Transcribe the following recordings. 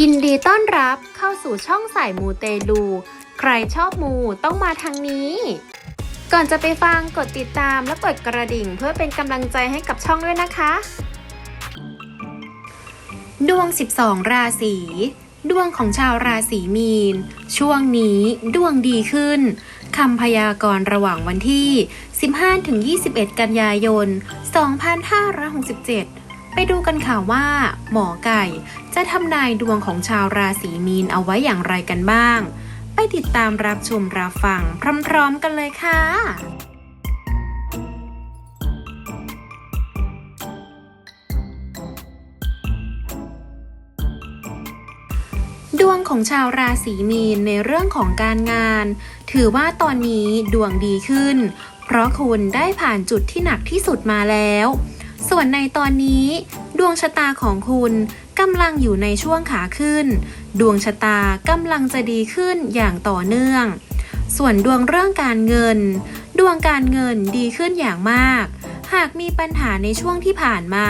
ยินดีต้อนรับเข้าสู่ช่องสายมูเตลู ใครชอบมูต้องมาทางนี้ ก่อนจะไปฟังกดติดตามและกดกระดิ่งเพื่อเป็นกำลังใจให้กับช่องด้วยนะคะ ดวง 12 ราศีดวงของชาวราศีมีน ช่วงนี้ดวงดีขึ้นคำพยากรณ์ระหว่างวันที่ 15-21 กันยายน 2567 ไปดูกันค่ะว่า หมอไก่จะทำนายดวงของชาวราศีมีนเอาไว้อย่างไรกันบ้าง ไปติดตามรับชมรับฟังพร้อมๆกันเลยค่ะดวงของชาวราศีมีนในเรื่องของการงาน ถือว่าตอนนี้ดวงดีขึ้น เพราะคุณได้ผ่านจุดที่หนักที่สุดมาแล้ว ส่วนในตอนนี้ ดวงชะตาของคุณกำลังอยู่ในช่วงขาขึ้น ดวงชะตากำลังจะดีขึ้นอย่างต่อเนื่อง ส่วนดวงเรื่องการเงิน ดวงการเงินดีขึ้นอย่างมาก หากมีปัญหาในช่วงที่ผ่านมา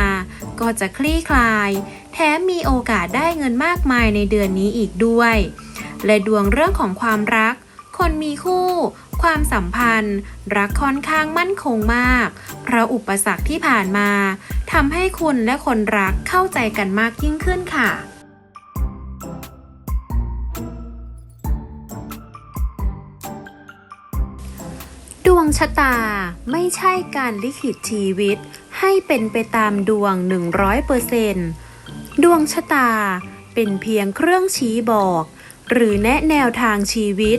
ก็จะคลี่คลาย แถมมีโอกาสได้เงินมากมายในเดือนนี้อีกด้วย และดวงเรื่องของความรัก คนมีคู่ ความสัมพันธ์ รักค่อนข้างมั่นคงมาก เพราะอุปสรรคที่ผ่านมาทำให้คุณและคนรักเข้าใจกันมากยิ่งขึ้นค่ะดวงชะตาไม่ใช่การลิขิตชีวิต ให้เป็นไปตามดวง 100%ดวงชะตาเป็นเพียงเครื่องชี้บอก หรือแนะแนวทางชีวิต